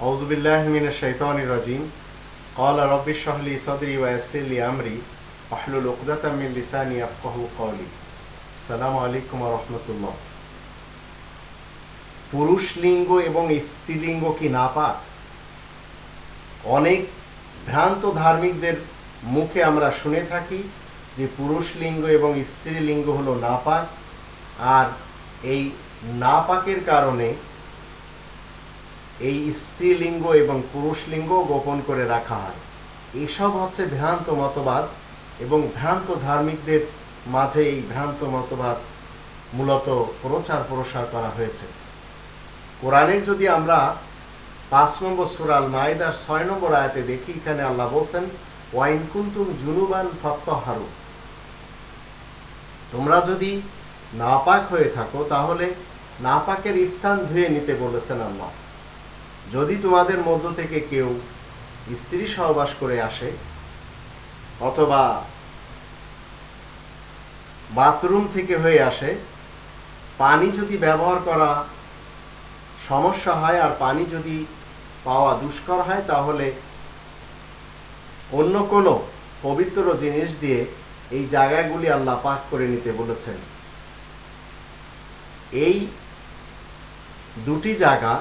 أعوذ بالله من الشيطان الرجيم قال رب اشرح لي صدري ويسر لي أمري واحلل عقدة من لساني يفقهوا قولي السلام عليكم ورحمة الله পুরুষ লিঙ্গ এবং স্ত্রীলিঙ্গ কি নাপাক অনেক ভ্রান্ত ধার্মিকদের মুখে আমরা শুনে থাকি যে পুরুষ লিঙ্গ এবং স্ত্রীলিঙ্গ হলো নাপাক আর এই নাপাকের কারণে এই স্ত্রীলিঙ্গ এবং পুরুষ লিঙ্গ গোপন করে রাখা হয়। এসব হচ্ছে ভ্রান্ত মতবাদ এবং ভ্রান্ত ধার্মিকদের মাঝে এই ভ্রান্ত মতবাদ মূলত প্রচার প্রসার করা হয়েছে। কোরআনের যদি আমরা পাঁচ নম্বর সুরাল মায়েদার ছয় নম্বর আয়াতে দেখি, এখানে আল্লাহ বলছেন, ওয়াইন কুন্তুম জুনুবান ফত্তহারু। তোমরা যদি নাপাক হয়ে থাকো, তাহলে নাপাকের স্থান ধুয়ে নিতে বলেছেন আল্লাহ। যদি তোমাদের মধ্য থেকে কেউ স্ত্রী সহবাস করে আসে, অথবা বাথরুম থেকে হয়ে আসে, পানি যদি ব্যবহার করা সমস্যা হয় আর পানি যদি পাওয়া দুষ্কর হয়, তাহলে অন্য কোনো পবিত্র জিনিস দিয়ে এই জায়গাগুলি আল্লাহ পাক করে নিতে বলেছেন। এই দুটি জায়গা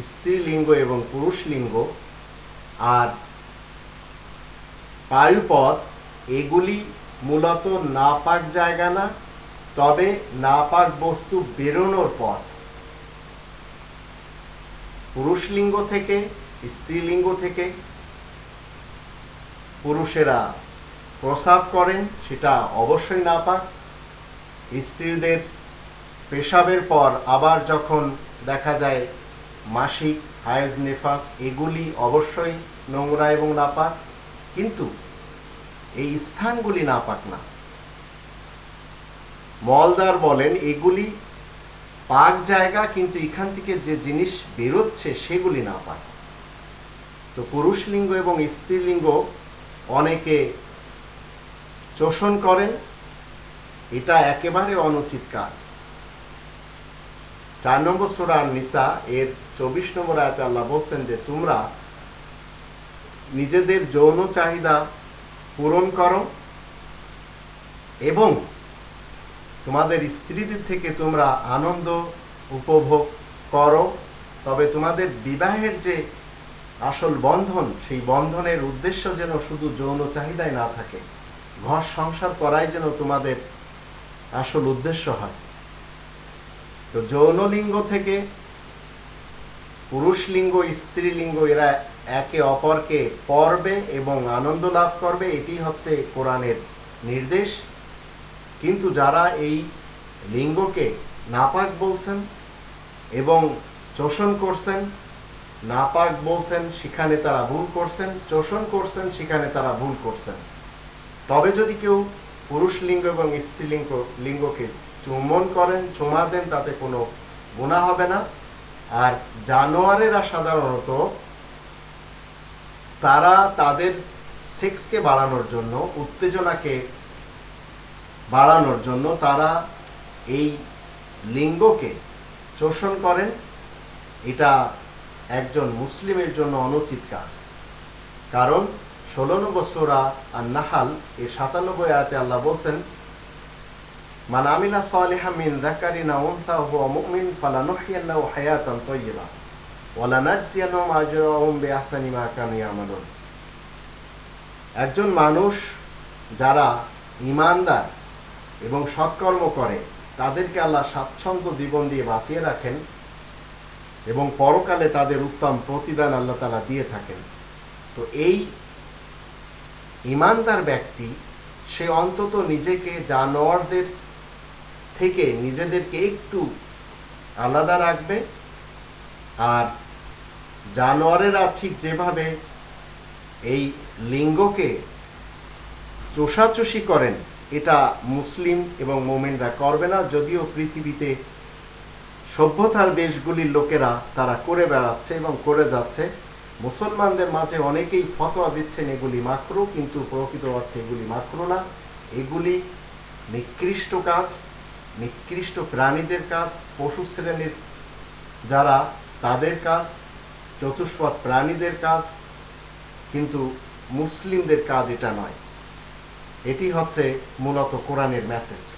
স্ত্রীলিঙ্গ এবং পুরুষ লিঙ্গ আর বায়ুপথ, এগুলি মূলত নাপাক জায়গা না, তবে নাপাক বস্তু বেরোনোর পথ। পুরুষ লিঙ্গ থেকে, স্ত্রীলিঙ্গ থেকে পুরুষেরা প্রসাব করেন, সেটা অবশ্যই নাপাক। স্ত্রীদের পেশাবের পর আবার যখন দেখা যায় মাসিক, হায়েজ নেফাস, এগুলি অবশ্যই নোংরা এবং নাপাক, কিন্তু এই স্থানগুলি নাপাক না। মলদার বলেন, এগুলি পাক জায়গা, কিন্তু এখান থেকে যে জিনিস বেরোচ্ছে, সেগুলি না পাক তো পুরুষ লিঙ্গ এবং স্ত্রীলিঙ্গ অনেকে শোষণ করেন, এটা একেবারে অনুচিত কাজ। চার নম্বর সুরার নিসা এর চব্বিশ নম্বর আয়তে আল্লাহ বলছেন যে, তোমরা নিজেদের যৌন চাহিদা পূরণ করো এবং তোমাদের স্ত্রীদের থেকে তোমরা আনন্দ উপভোগ করো। তবে তোমাদের বিবাহের যে আসল বন্ধন, সেই বন্ধনের উদ্দেশ্য যেন শুধু যৌন চাহিদায় না থাকে, ঘর সংসার করাই যেন তোমাদের আসল উদ্দেশ্য হয়। তো যৌন লিঙ্গ থেকে পুরুষ লিঙ্গ স্ত্রী লিঙ্গ এরা একে অপরকে পরবে এবং আনন্দ লাভ করবে, এটি হচ্ছে কোরআনের নির্দেশ। কিন্তু যারা এই লিঙ্গকে নাপাক বলছেন এবং শোষণ করছেন, নাপাক বলছেন, সেখানে তারা ভুল করছেন শোষণ করছেন, সেখানে তারা ভুল করছেন। তবে যদি কেউ পুরুষ লিঙ্গ এবং স্ত্রীলিঙ্গ লিঙ্গকে চুম্বন করেন, চুমা দেন, তাতে কোনো গুণা হবে না। আর জানোয়ারেরা সাধারণত তারা তাদের সেক্সকে বাড়ানোর জন্য, উত্তেজনাকে বাড়ানোর জন্য তারা এই লিঙ্গকে শোষণ করেন। এটা একজন মুসলিমের জন্য অনুচিত কাজ। কারণ ষোলো নম্বর সোরা আর নাহাল এই সাতানব্বই আয়াতে আল্লাহ বলছেন, মান আমিলা সালিহা মিন উনসা হুয়া হায়াতান মা একজন মানুষ যারা ইমানদার এবং সৎকর্ম করে, তাদেরকে আল্লাহ স্বাচ্ছন্দ্য জীবন দিয়ে বাঁচিয়ে রাখেন এবং পরকালে তাদের উত্তম প্রতিদান আল্লাহ তালা দিয়ে থাকেন। তো এই ইমানদার ব্যক্তি, সে অন্তত নিজেকে জানোয়ারদের থেকে নিজেদেরকে একটু আলাদা রাখবে আর জানোয়ারেরা ঠিক যেভাবে এই লিঙ্গকে চোষাচুষি করেন, এটা মুসলিম এবং মোমেনরা করবে না, যদিও পৃথিবীতে সভ্যতার দেশগুলির লোকেরা তারা করে বেড়াচ্ছে এবং করে যাচ্ছে। মুসলমানদের মাঝে অনেকেই ফতোয়া দিচ্ছেন এগুলি মাকরু কিন্তু প্রকৃত অর্থে এগুলি মাকরু না। এগুলি নিকৃষ্ট কাজ, নিকৃষ্ট প্রাণীদের কাজ, পশু শ্রেণির যারা তাদের কাজ, চতুষ্পদ প্রাণীদের কাজ, কিন্তু মুসলিমদের কাজ এটা নয়। এটি হচ্ছে মূলত কোরআনের মেসেজ